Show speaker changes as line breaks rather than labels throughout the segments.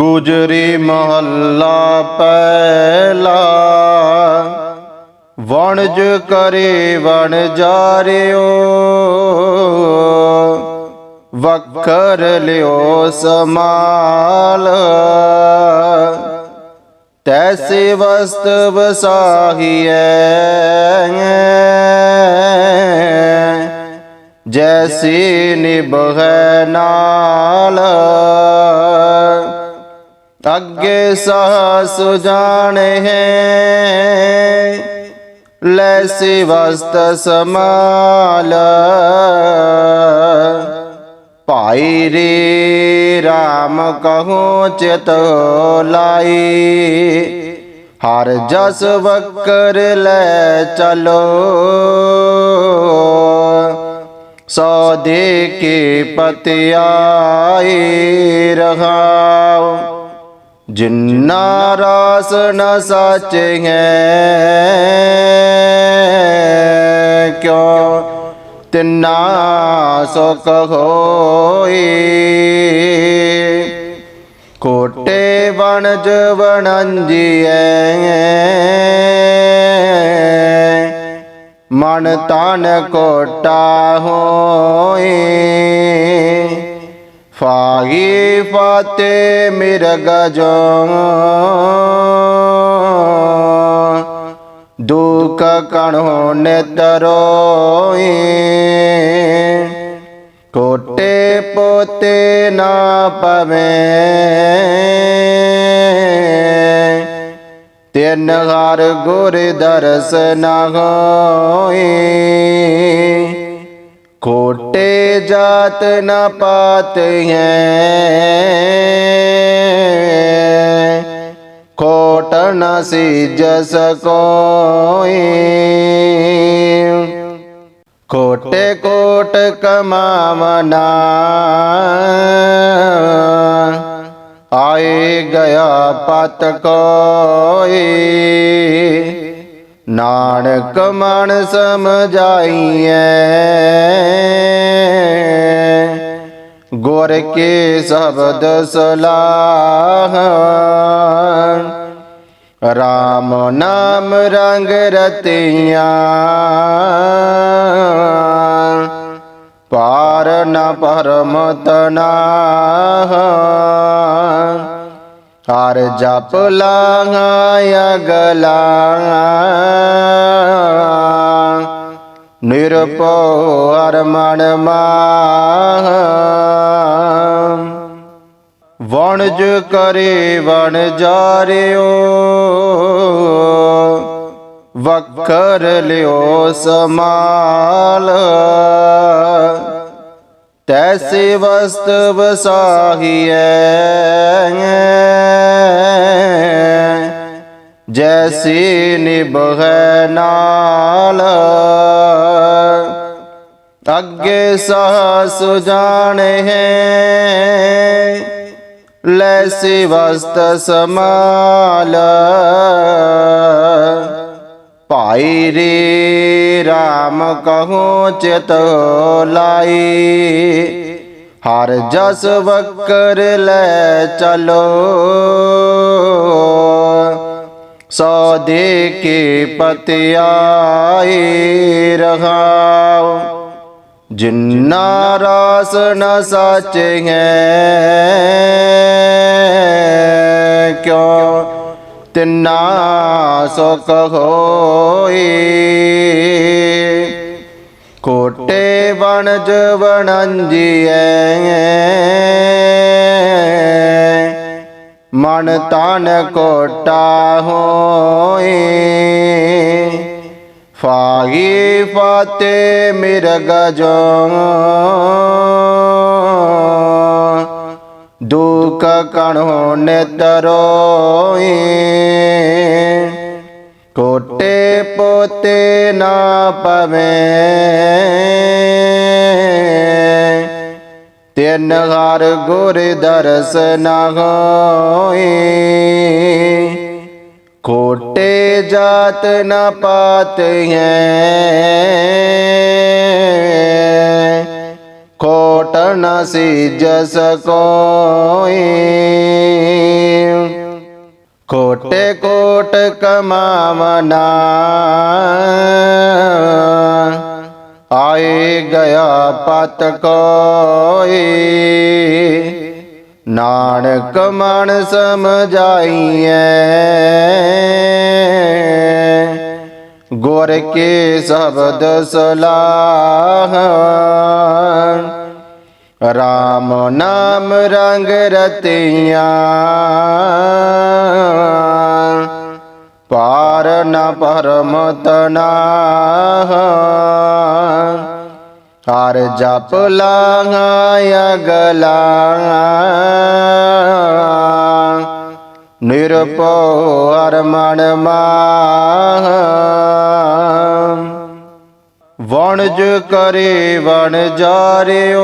ਗੁਜਰੀ ਮਹੱਲਾ ਪਹਿਲਾ। ਵਣਜ ਕਰੇ ਵਣ ਜਾਰਿਓ। ਵਖਰ ਲਿਓ ਸਮਾਲ। ਤੈਸੇ ਵਸਤ ਵਸਾਹੀਐ। ਜੈਸੀ ਨਿਭੈ ਨਾਲ। ਅੱਗੇ ਸਾਸ ਜਾਣੇ ਹੈ। ਲੈਸੀ ਵਸਤ ਸਮਾਲ ਭਾਈ ਰੇ RAM ਕਹੋ ਚਿਤ ਲਾਈ। ਹਰ ਜਸ ਵਕਰ ਲੈ ਚਲੋ। ਸੋ ਦੇ ਕੇ ਪਤਿਆਏ ਰਹਾਉ। ਜਿੰਨਾ ਰਾਸ ਨ ਸੱਚ ਹੈ, ਕਿਉ ਤਿੰਨਾ ਸੁਖ ਹੋਈ? ਕੋਟੇ ਵਣਜ ਵਣੰਜੀਐ ਮਨ ਤਨ ਕੋਟਾ ਹੋਏ ਫਾਗੀ ਫਤੇ ਮਿਰਗ ਜੋ ਦੁਖ ਕਣੋ ਨੇਤਰੋਈ ਕੋਟੇ ਪੋਤੇ ਨਾ ਪਵੇ। ਤਿੰਨ ਹਰ ਗੁਰ ਦਰਸ ਨਾ ਹੋਏ ਕੋਟੇ ਜਾਤ ਨ ਪਾਤ ਹੈ ਕੋਟ ਨ ਸਿਜ ਸਕੋਈ ਕੋਟੇ ਕੋਟ ਕਮਾਵਨਾ। ਆਏ ਗਿਆ ਪਤ ਕੋਈ। ਨਾਨਕ ਮਨ ਸਮਝਾਈਐ। ਗੁਰ ਕੇ ਸ਼ਬਦ ਸਲਾਹ। ਰਾਮ ਨਾਮ ਰੰਗ ਰਤੀਆਂ। ਪਾਰ ਨ ਪਰਮਤ ਨਾਹ ਹਰ ਜਪ ਲਾਂਗਾ ਅਗਲਾ ਨਿਰਭਉ ਹਰ ਮਨ ਮਾਹ ਵਣਜ ਕਰੇ ਵਣ ਜਾਰਿਓ ਵਖਰ ਲਿਓ ਸਮਾਲ। ਤੈਸੇ ਵਸਤ ਵਸਾਹੀਐ ਜੈਸੀ ਨਿਭੈ ਨਾਲ ਅੱਗੇ ਸਾਸ ਜਾਣੇ ਹੈ ਲੈਸੀ ਵਸਤ ਸਮਾਲ ਭਾਈ ਰੇ RAM ਕਹੋ ਚਿਤ ਲਾਈ। ਹਰ ਜਸ ਵਕਰ ਲੈ ਚਲੋ। ਸੋ ਦੇ ਕੇ ਪਤਿਆਏ ਰਹਾਉ। ਜਿੰਨਾ ਰਾਸ ਨ ਸੱਚ ਹੈ, ਕਿਉ ਤਿੰਨਾ ਸੁਖ ਹੋਏ। ਕੋਟੇ ਵਣਜ ਵਣੰਜੀਐ। ਮਨ ਤਨ ਕੋਟਾ ਹੋਏ। ਫਾਗੀ ਫਤੇ ਮਿਰਗ ਜੋ। ਦੁਖ ਕਣੋ ਨੇਤਰੋਈ ਕੋਟੇ ਪੋਤੇ ਨਾ ਪਵੇ। ਤਿਨ ਹਰ ਗੁਰ ਦਰਸ ਨਾ ਹੋਏ ਕੋਟੇ ਜਾਤ ਨਾ ਪਾਤ ਹੈ। ਕੋਟ ਨ ਸਿਜ ਸਕੋਈ ਕੋਟੇ ਕੋਟ ਕਮਾਵਨਾ। ਆਏ ਗਿਆ ਪਤ ਕੋਈ ਨਾਨਕ ਮਨ ਸਮਝਾਈਐ। ਗੁਰ ਕੇ ਸ਼ਬਦ ਸਲਾਹ। ਰਾਮ ਨਾਮ ਰੰਗ ਰਤਿਆਂ। ਪਾਰ ਨ ਪਰਮ ਤਨਾਹ। ਹਰ ਜਪ ਲਾਂਗਾ ਅਗਲਾ। ਨਿਰਭਉ ਅਰਮਣ ਮਨ ਮਾਹ। ਵਣਜ ਕਰੇ ਵਣ ਜਾਰਿਓ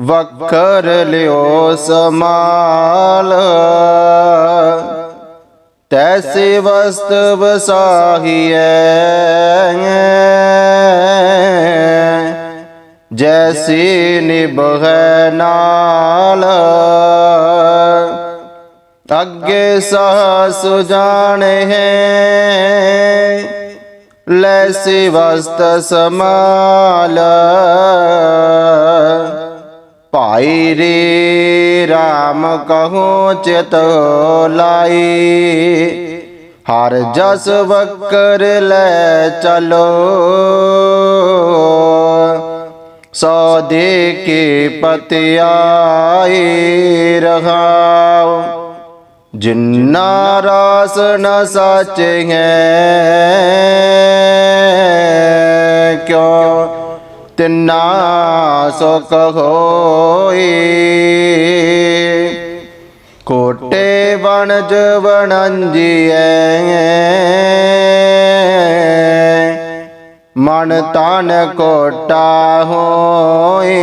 ਵਖਰ ਲਿਓ ਸਮਾਲ। ਤੈਸੇ ਵਸਤ ਵਸਾਹੀਐ ਜੈਸੀ ਨਿਭੈ ਨਾਲ ਅੱਗੇ ਸਾਸ ਜਾਣੇ ਹੈ ਲੈਸੀ ਵਸਤ ਸਮਾਲ ਭਾਈ ਰੇ RAM ਕਹੋ ਚਿਤ ਲਾਈ ਹਰ ਜਸ ਵਕਰ ਲੈ ਚਲੋ ਸੋ ਦੇ ਕੇ ਪਤਿਆਈ ਰਹਾਉ ਜਿਨਾ ਰਾਸ ਨ ਸੱਚ ਹੈ ਕਿਉ ਤਿਨਾ ਸੁਖ ਹੋਈ ਕੋਟੇ ਵਣਜ ਵਣੰਜੀਐ ਮਨ ਤਨ ਕੋਟਾ ਹੋਏ।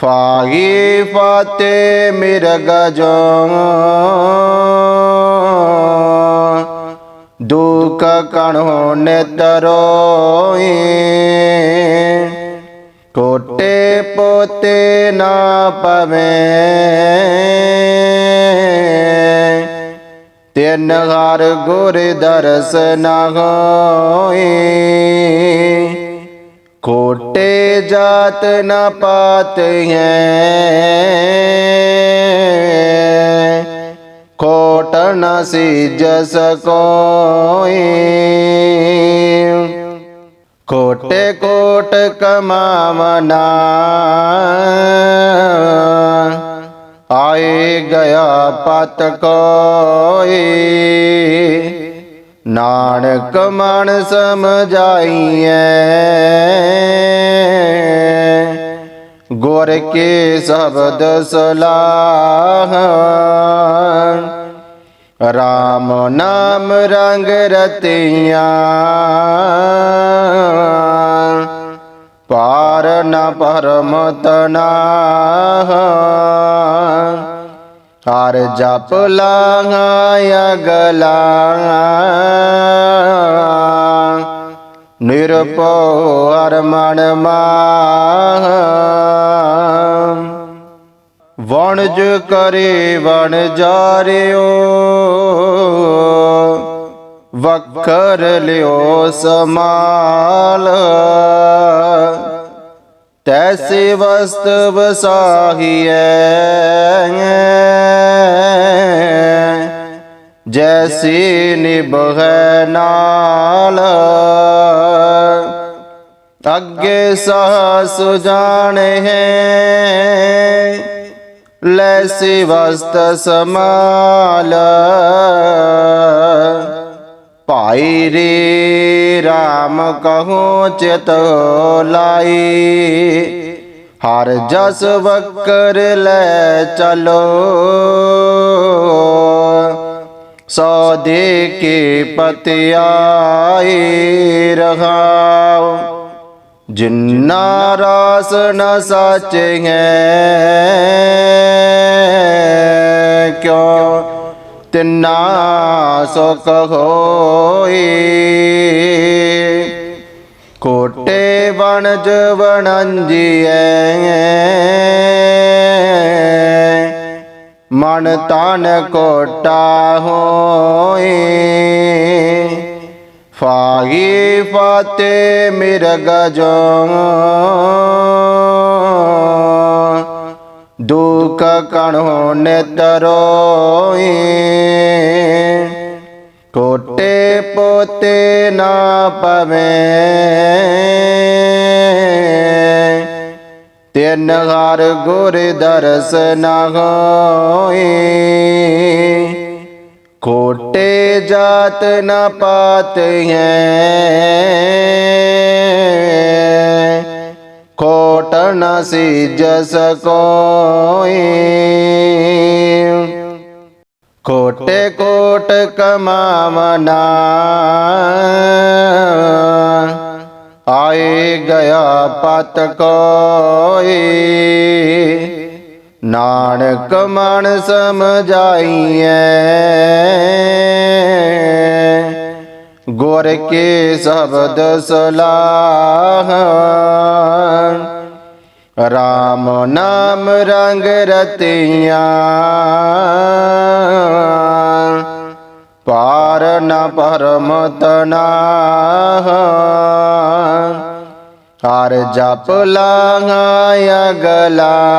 ਫਾਗੀ ਫਤੇ ਮਿਰਗ ਜੋ ਦੁਖ ਕਣੋ ਨੇਤਰੋਈ ਕੋਟੇ ਪੋਤੇ ਨਾ ਪਵੇ। ਤਿਨ ਹਰ ਗੁਰ ਦਰਸ ਨਾ ਹੋਈ ਕੋਟੇ ਜਾਤ ਨਾ ਪਾਤ ਹੈ। ਕੋਟ ਨ ਸਿਜ ਸਕੋਈ ਕੋਟੇ ਕੋਟ ਕਮਾਵਨਾ। ਆਏ ਗਿਆ ਪਤ ਕੋਈ ਨਾਨਕ ਮਨ ਸਮਝਾਈਐ। ਗੁਰ ਕੇ ਸ਼ਬਦ ਸਲਾਹ। ਰਾਮ ਨਾਮ ਰੰਗ ਰਤਿਆਂ। ਪਾਰ ਨ ਪਰਮ ਤਨਾਹ। ਹਰ ਜਪ ਲਾਂਗਾ ਅਗਲਾ ਨਿਰਭਉ ਹਰ ਮਨ ਮਾਹ। ਵਣਜ ਕਰੇ ਵਣ ਜਾਰਿਓ ਵਖਰ ਲਿਓ ਸਮਾਲ। ਤੈਸੇ ਵਸਤ ਵਸਾਹੀਐ ਜੈਸੀ ਨਿਭੈ ਨਾਲ। ਅੱਗੇ ਸਾਸ ਜਾਣੇ। ਹੈ ਲੈਸੀ ਵਸਤ ਸਮਾਲ ਭਾਈ ਰੇ RAM ਕਹੋ ਚਿਤ ਲਾਈ। ਹਰ ਜਸ ਵਕਰ ਲੈ ਚਲੋ। ਸੋ ਦੇ ਕੇ ਪਤਿਆਈ ਰਹਾਉ। ਜਿੰਨਾ ਰਾਸ ਨ ਸੱਚ ਹੈ, ਕਿਉ ਤਿੰਨਾ ਸੁਖ ਹੋਏ। ਕੋਟੇ ਵਣਜ ਵਣੰਜੀਐ। ਮਨ ਤਨ ਕੋਟਾ ਹੋਏ। ਫਾਗੀ ਫਤੇ ਮਿਰਗ ਜੋ। ਦੁਖ ਕਣੋ ਨਿਤਰੋਈ ਕੋਟੇ ਪੋਤੇ ਨਾ ਪਵੇ। ਤਿਨ ਹਰ ਗੁਰ ਦਰਸ ਨਾ ਹੋਏ ਕੋਟੇ ਜਾਤ ਨਾ ਪਾਤ ਹੈ। ਕੋਟ ਨ ਸਿਜ ਸਕੋਈ ਕੋਟੇ ਕੋਟ ਕਮਾਵਨਾ। ਆਏ ਗਿਆ ਪਤ ਕੋਈ ਨਾਨਕ ਮਨ ਸਮਝਾਈਐ। ਗੁਰ ਕੇ ਸ਼ਬਦ ਸਲਾਹ। ਰਾਮ ਨਾਮ ਰੰਗ ਰਤਿਆਂ। ਪਾਰ ਨ ਪਰਮਤ ਨਾਹ ਹਰ ਜਪ ਲਾਂਘਾਇਆ ਗਲਾ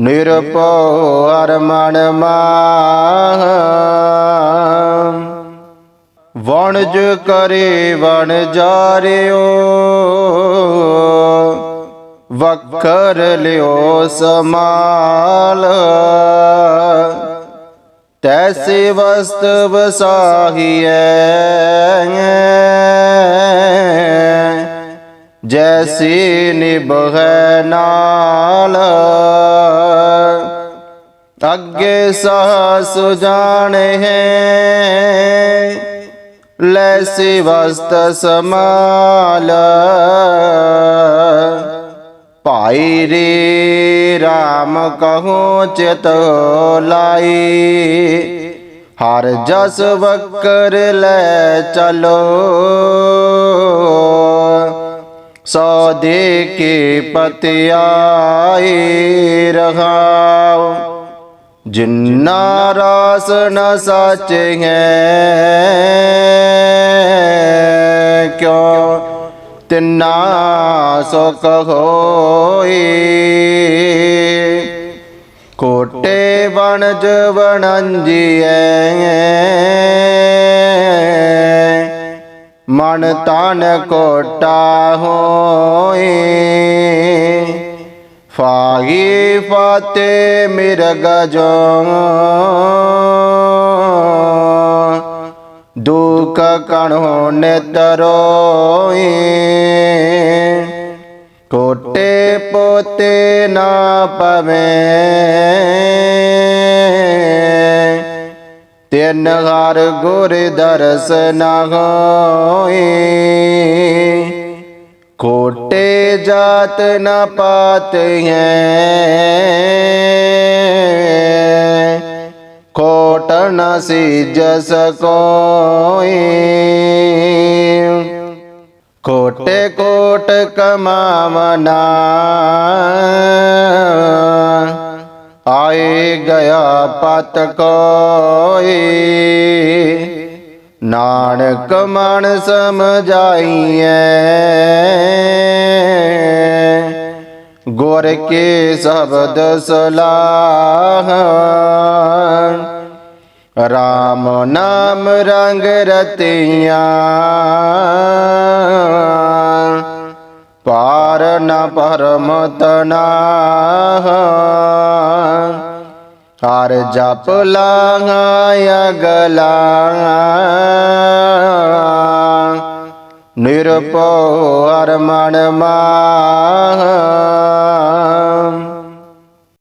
ਨਿਰਭਉ ਹਰ ਮਾਹ। ਵਣਜ ਕਰੇ ਵਣ ਜਾਰਿਓ ਵਖਰ ਲਿਓ ਸਮਾਲ। ਤੈਸੇ ਵਸਤ ਵਸਾਹੀਐ ਜੈਸੀ ਨਿਭੈ ਨਾਲ ਅੱਗੇ ਸਾਸ ਜਾਣੇ ਹੈ ਲੈਸੀ ਵਸਤ ਸਮਾਲ ਭਾਈ ਰੇ RAM ਕਹੋ ਚਿਤ ਲਾਈ ਹਰ ਜਸ ਵਕਰ ਲੈ ਚਲੋ ਸੋ ਦੇ ਕੇ ਪਤਿਆਏ ਰਹਾਉ। ਜਿਨਾ ਰਾਸ ਨ ਸੱਚ ਹੈ, ਕਿਉ ਤਿਨਾ ਸੁਖ ਹੋਈ ਕੋਟੇ ਵਣਜ ਵਣੰਜੀਐ। ਮਨ ਤਨ ਕੋਟਾ ਹੋਏ। ਫਾਗੀ ਫਤੇ ਮਿਰਗ ਜੋ ਦੁਖ ਕਣੋ ਨਿਤਰੋਈ ਕੋਟੇ ਪੋਤੇ ਨਾ ਪਵੇ। ਤਿੰਨ ਹਰ ਗੁਰ ਦਰਸ ਨਾ ਹੋਈ ਕੋਟੇ ਜਾਤ ਨ ਪਾਤ ਹੈ ਕੋਟ ਨ ਸਿਜ ਸਕੋਈ ਕੋਟੇ ਕੋਟ ਕਮਾਵਨਾ। ਆਏ ਗਿਆ ਪਤ ਕੋਈ ਨਾਨਕ ਮਨ ਸਮਝਾਈਐ। ਗੁਰ ਕੇ ਸ਼ਬਦ ਸਲਾਹ। ਰਾਮ ਨਾਮ ਰੰਗ ਰਤਿਆਂ। ਪਾਰ ਨ ਪਰਮਤ ਨਾਹ ਹਰ ਜਪ ਲਾਂਘਾਇਆ ਗਲਾ ਨਿਰਭਉ ਹਰ ਮਨ ਮਾਹ।